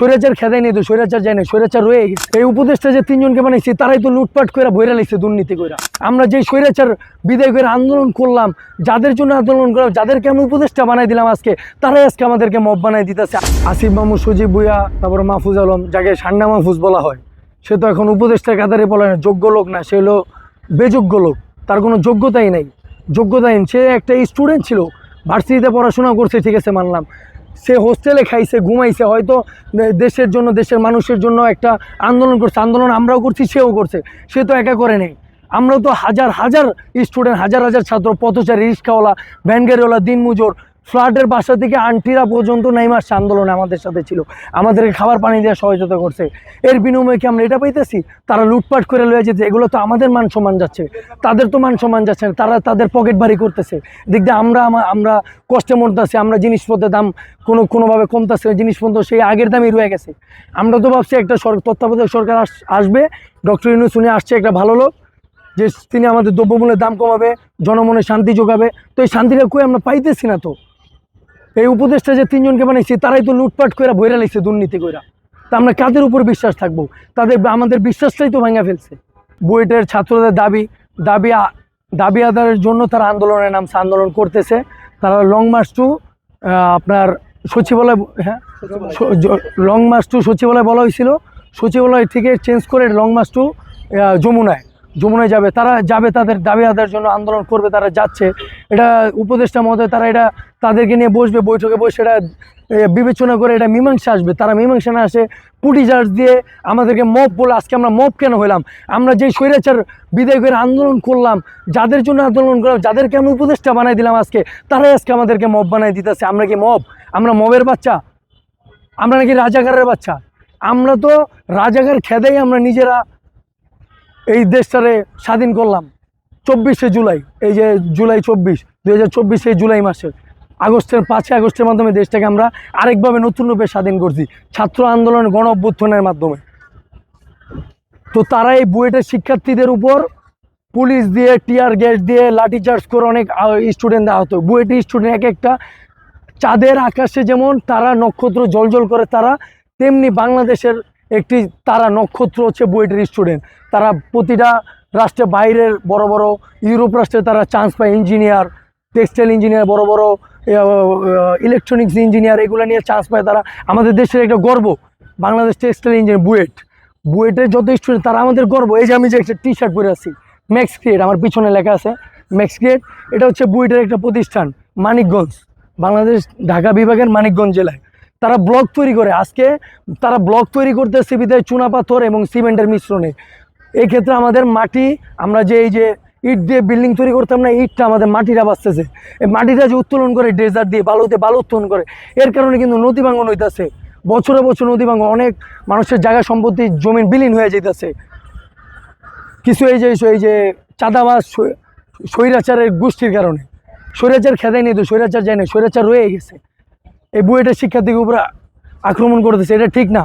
স্বৈরাচার খেদাই নেই তো, স্বৈরাচার যায় না স্বৈরাচার রয়ে গেছে। এই উপদেশটা যে তিনজনকে বানাইছে, তারাই তো লুটপাট করে বইরা লাগছে দুর্নীতি করে আমরা যে স্বৈরাচার বিদায় করে আন্দোলন করলাম, যাদের জন্য আন্দোলন করলাম যাদেরকে আমি উপদেশটা বানাই দিলাম আজকে, তারাই আজকে আমাদেরকে মব বানাই দিতেছে। আসিফ মামু, সজিব ভুইয়া তারপরে মাহফুজ আলম, যাকে সান্না মাহফুজ বলা হয়, সে তো এখন উপদেষ্টার কাতারে বলে না, যোগ্য লোক না, সে হলো বেযোগ্য লোক, তার কোনো যোগ্যতাই নেই। যোগ্যতাহীন, সে একটা স্টুডেন্ট ছিল, ভার্সিটিতে পড়াশোনা করছে, ঠিক আছে, মানলাম। সে হোস্টেলে খাইছে, ঘুমাইছে, হয়তো দেশের জন্য, দেশের মানুষের জন্য একটা আন্দোলন করছে, আন্দোলন আমরাও করছি, সেও করছে। সে তো একা করে নেই। আমরাও তো হাজার হাজার স্টুডেন্ট হাজার হাজার ছাত্র, পথচারী, রিক্সাওয়ালা ভ্যানগাড়িওয়ালা দিনমজুর ফ্ল্যাটের বাসা থেকে আন্টিরা পর্যন্ত নেইম আসছে আন্দোলনে আমাদের সাথে ছিল। আমাদেরকে খাবার পানি দেওয়া সহযোগিতা করছে। এর বিনিময়ে কি আমরা এটা পাইতেছি? তারা লুটপাট করে লয়ে যেতে, এগুলো তো আমাদের মান সম্মান যাচ্ছে। তাদের তো মান সম্মান যাচ্ছে না, তারা তাদের পকেট ভারী করতেছে। দিক দিয়ে আমরা আমরা কষ্টে মরতেছি, আমরা জিনিসপত্রের দাম কোনো কোনোভাবে কমতেছে না, জিনিসপত্র সেই আগের দামই রয়ে গেছে। আমরা তো ভাবছি একটা তত্ত্বাবধায়ক সরকার আস- আসবে, ডক্টর ইউনুস উনি আসছে একটা ভালো লোক, যে তিনি আমাদের দ্রব্যমূল্যের দাম কমাবে, জনমনে শান্তি যোগাবে। তো এই শান্তিটা কই আমরা পাইতেছি না তো? এই উপদেশটা যে তিনজনকে বানাইছি তারাই তো লুটপাট করে বইরা লাগছে দুর্নীতি কইরা। তা আমরা কাদের উপর বিশ্বাস থাকব? তাদের আমাদের বিশ্বাসটাই তো ভাঙা ফেলছে। বুয়েটের ছাত্রদের দাবি দাবি দাবি আদায়ের জন্য তারা আন্দোলনের নামছে আন্দোলন করতেছে। তারা লং মার্চ টু আপনার সচিবালয় হ্যাঁ? লং মার্চ টু সচিবালয় বলা হয়েছিল। সচিবালয় থেকে চেঞ্জ করে লং মার্চ টু যমুনায়। যমুনায় যাবে, তারা যাবে তাদের দাবি আদায়ের জন্য, আন্দোলন করবে, তারা যাচ্ছে। এটা উপদেষ্টা মহোদয়, তারা এটা তাদেরকে নিয়ে বসবে, বৈঠকে বসে এটা বিবেচনা করে এটা মীমাংসা আসবে। তারা মীমাংসা না আসে, পুটি চার্জ দিয়ে আমাদেরকে মব বলে আজকে আমরা মব কেন হইলাম? আমরা যে স্বৈরাচার বিদায় করে আন্দোলন করলাম, যাদের জন্য আন্দোলন করলাম, যাদেরকে আমি উপদেষ্টা বানাই দিলাম আজকে, তারাই আজকে আমাদেরকে মব বানাই দিতেছে। আমরা কি মব? আমরা মবের বাচ্চা? আমরা নাকি রাজাকারের বাচ্চা? আমরা তো রাজাকার খেদেই আমরা নিজেরা এই দেশটারে স্বাধীন করলাম। চব্বিশে জুলাই, এই যে জুলাই চব্বিশ, দুই হাজার চব্বিশে জুলাই মাসে। আগস্টের পাঁচই আগস্টের মাধ্যমে দেশটাকে আমরা আরেকভাবে নতুন রূপে স্বাধীন করছি, ছাত্র আন্দোলন গণ অভ্যুত্থানের মাধ্যমে। তো তারা এই বুয়েটের শিক্ষার্থীদের উপর পুলিশ দিয়ে, টিয়ার গ্যাস দিয়ে, লাঠিচার্জ করে অনেক স্টুডেন্ট আহত। বুয়েটের স্টুডেন্ট এক একটা, চাঁদের আকাশে যেমন তারা নক্ষত্র জলজল করে তারা, তেমনি বাংলাদেশের একটি তারা নক্ষত্র হচ্ছে বুয়েটের স্টুডেন্ট তারা প্রতিটা রাষ্ট্রে বাইরের বড় বড় ইউরোপ রাষ্ট্রে তারা চান্স পায় ইঞ্জিনিয়ার টেক্সটাইল ইঞ্জিনিয়ার বড় বড় ইলেকট্রনিক্স ইঞ্জিনিয়ার এগুলো নিয়ে চান্স পায় তারা। আমাদের দেশের একটা গর্ব, বাংলাদেশ টেক্সটাইল ইঞ্জিনিয়ার বুয়েট। বুয়েটের যত স্টুডেন্ট তারা আমাদের গর্ব। এই যে আমি যে একটা টি শার্ট পরে আছি ম্যাক্স ক্রিয়েট আমার পিছনে লেখা আছে ম্যাক্স ক্রিয়েট এটা হচ্ছে বুয়েটের একটা প্রতিষ্ঠান, মানিকগঞ্জ, বাংলাদেশ, ঢাকা বিভাগের মানিকগঞ্জ জেলায়। তারা ব্লক তৈরি করে। আজকে তারা ব্লক তৈরি করতেছে বিদায় চুনা পাথর এবং সিমেন্টের মিশ্রণে। এই ক্ষেত্রে আমাদের মাটি, আমরা যে এই যে ইট দিয়ে বিল্ডিং তৈরি করতাম না, ইটটা আমাদের মাটিটা বাঁচতেছে। এই মাটিটা যে উত্তোলন করে ডেজার্ট দিয়ে বালুতে বালু উত্তোলন করে, এর কারণে কিন্তু নদী ভাঙন হইতেছে। বছরে বছর নদী ভাঙন, অনেক মানুষের জায়গা সম্পত্তি জমিন বিলীন হয়ে যেতেছে কিছু এই যে এই যে চাঁদাবাজ স্বৈরাচারের গোষ্ঠীর কারণে। স্বৈরাচার খেদাই নেই তো, স্বৈরাচার যায় না স্বৈরাচার রয়ে গেছে। এই বুয়েটের শিক্ষার্থীকে উপরে আক্রমণ করতেছে এটা ঠিক না।